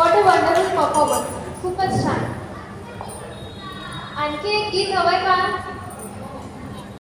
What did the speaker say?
What a wonderful performance खूपच छान. आणखी एक गीत हवं आहे का?